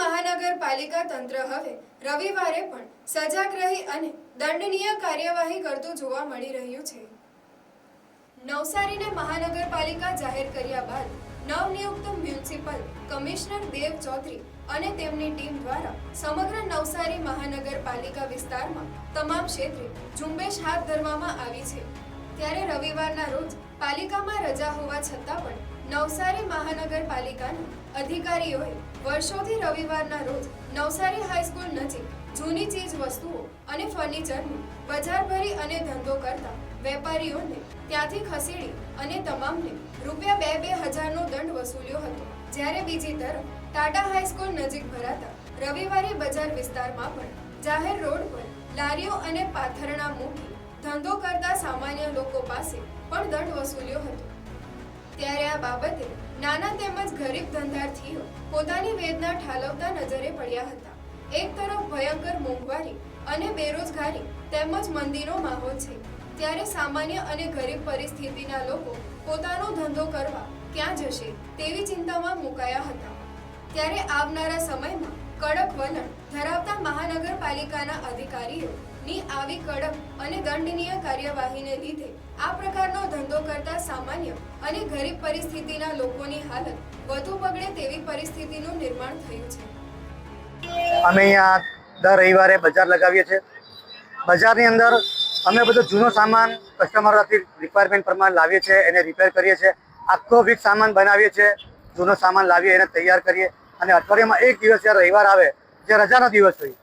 મહાનગરપાલિકા તંત્ર હવે રવિવારે પણ સજાગ રહી અને દંડનીય કાર્યવાહી કરતું જોવા મળી રહ્યું છે. નવસારીને મહાનગરપાલિકા જાહેર કર્યા બાદ નવનિયુક્ત મ્યુનિસિપલ કમિશનર દેવ ચૌધરી અને તેમની ટીમ દ્વારા સમગ્ર નવસારી મહાનગરપાલિકા વિસ્તારમાં તમામ ક્ષેત્રે ઝુંબેશ હાથ ધરવામાં આવી છે. ત્યારે રવિવારના રોજ પાલિકામાં રજા હોવા છતાં પણ નવસારી મહાનગરપાલિકાના અધિકારીઓએ વર્ષોથી રવિવારના રોજ નવસારી હાઈસ્કૂલ નજીક જૂની ચીજ વસ્તુઓ અને ફર્નિચરનું બજાર ભરી અને ધંધો કરતા વેપારીઓને ત્યાંથી ખસેડી અને તમામને રૂપિયા બે બે હજારનો દંડ વસૂલ્યો હતો. જ્યારે બીજી તરફ ટાટા હાઈસ્કૂલ નજીક ભરાતા રવિવારે બજાર વિસ્તારમાં પણ જાહેર રોડ પર લારીઓ અને પાથરણા મૂકી ધંધો કરતા સામાન્ય લોકો પાસે પણ દંડ વસૂલ્યો હતો. ત્યારે આ બાબતે નાના તેમજ ગરીબ ધંધાર્થીઓ પોતાની વેદના ઠાલવતા નજરે પડ્યા હતા. એક તરફ ભયંકર મોંઘવારી અને બેરોજગારી તેમજ મંદીનો માહોલ છે. ત્યારે સામાન્ય અને ગરીબ પરિસ્થિતિના લોકો પોતાનો ધંધો કરવા ક્યાં જશે તેવી ચિંતામાં મુકાયા હતા. ત્યારે આવનારા સમયમાં કડક વલણ ધરાવતા મહાનગરપાલિકાના અધિકારીઓની આવી કડક અને દંડનીય કાર્યવાહીને લીધે આ પ્રકારનો ધંધો કરતા સામાન્ય અને ગરીબ પરિસ્થિતિના લોકોની હાલત વધુ બગડે તેવી પરિસ્થિતિનું નિર્માણ થયું છે. અમે અહીંયા દર રવિવારે બજાર લગાવીએ છીએ. બજારની અંદર અમે બધો જૂનો સામાન કસ્ટમરથી રિક્વાયરમેન્ટ પ્રમાણે લાવીએ છીએ, એને રિપેર કરીએ છીએ. આખો વીક સામાન બનાવીએ છીએ, જૂનો સામાન લાવીએ, એને તૈયાર કરીએ. અને અઠવાડિયામાં એક દિવસ જ્યારે રવિવાર આવે, જે રજાનો દિવસ હોય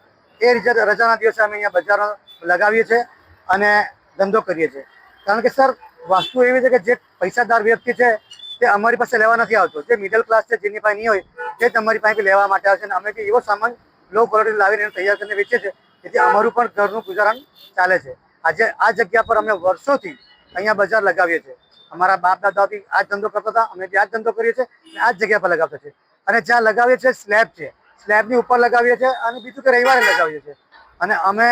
એ રીતે રજાના દિવસે અમે અહીંયા બજાર લગાવીએ છીએ અને ધંધો કરીએ છીએ. કારણ કે સર, વસ્તુ એવી છે કે જે પૈસાદાર વ્યક્તિ છે, તે અમારી પાસે લેવા નથી આવતો. જે મિડલ ક્લાસ છે, જેની પાસે નહીં હોય, તે તમારી પાસે લેવા માટે આવે છે અને અમે એવો સામાન લો ક્વોલિટી લાવીને તૈયાર કરીને વેચીએ છીએ. જેથી અમારું પણ ઘરનું ગુજરાન ચાલે છે. આજે આ જગ્યા પર અમે વર્ષોથી અહીંયા બજાર લગાવીએ છીએ. અમારા બાપ દાદાથી આ ધંધો કરતા હતા, અમે ત્યાં જ ધંધો કરીએ છીએ અને આ જગ્યા પર લગાવતા છીએ. અને જ્યાં લગાવીએ છીએ, સ્લેબ છે. સ્લેબની ઉપર લગાવીએ છીએ અને બીજું કે રવિવારે લગાવીએ છીએ. અને અમે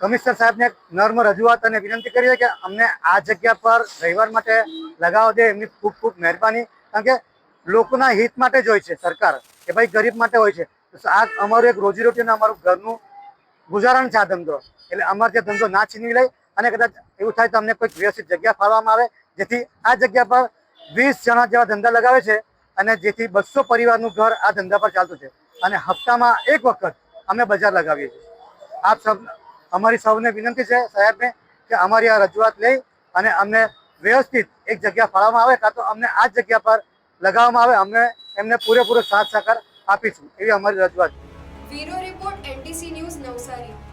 કમિશનર સાહેબને એક નર્મ રજૂઆત અને વિનંતી કરીએ કે અમને આ જગ્યા પર રવિવાર માટે લગાવવા દે એમની ખૂબ ખૂબ મહેરબાની. કારણ કે લોકોના હિત માટે જ હોય છે સરકાર કે ભાઈ ગરીબ માટે હોય છે. આ અમારું એક રોજીરોટી અને અમારું ઘરનું ગુજારણ છે આ ધંધો. એટલે અમારે ત્યાં ધંધો ના છીનવી લઈ અને કદાચ એવું થાય તો અમને કોઈ વ્યવસ્થિત જગ્યા ફાળવામાં આવે જેથી આ જગ્યા પર વીસ જણા જેવા ધંધા લગાવે છે. અને જેથી બસો પરિવારનું ઘર આ ધંધા પર ચાલતું છે. અને હપ્તામાં એક વખત અમે બજાર લગાવીએ છીએ. આપ સૌ અમારી સૌને વિનંતી છે સાહેબને કે અમારી આ રજૂઆત લઈ અને અમને વ્યવસ્થિત એક જગ્યા ફાળવવામાં આવે કાં તો અમને આ જગ્યા પર લગાવવામાં આવે, અમને એમને પૂરેપૂરો સાથ સહકાર આપીશું. એવી અમારી રજૂઆત છે. ન્યૂઝ નવસારી.